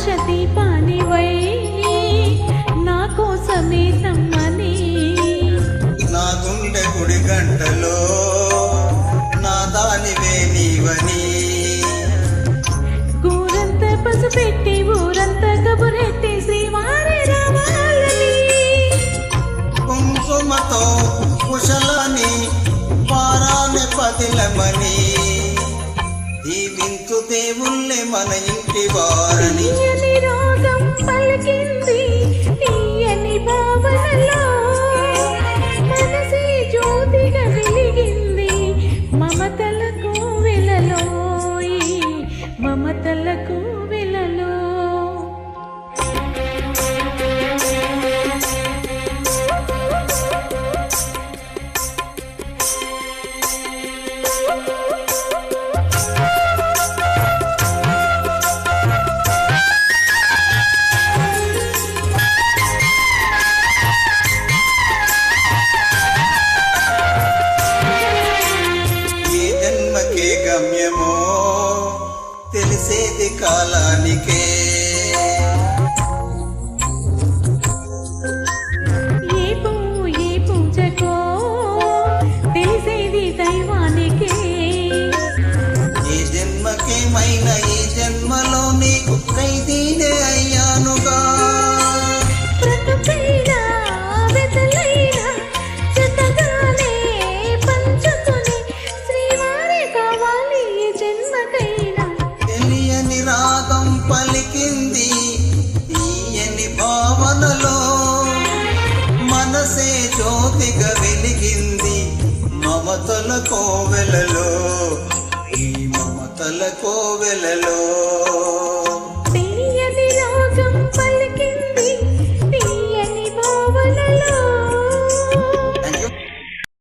దీపానివై నా కోసమే సమ్మని నా గుండె గుడి గంటలో నా దానివే నీవని. కూరంత పసుపెట్టి ఊరంత కబురెట్టి శ్రీవారి రావాలని కుంకుమతో కుశలని పారాని పదిలమని. దీవించు దేవుళ్ళే మన ఇంటి వారని. రోగం పలికింది తీయని భావనలో. మనసే జ్యోతిగా వెలిగింది మమతలకు వెలలో ఈ గమ్యమో తెలిసేది కాలానికే మనసే జ్యోతిగా వెలిగింది మమతల కోవెలలో ఈ మమతల కోవెలలో.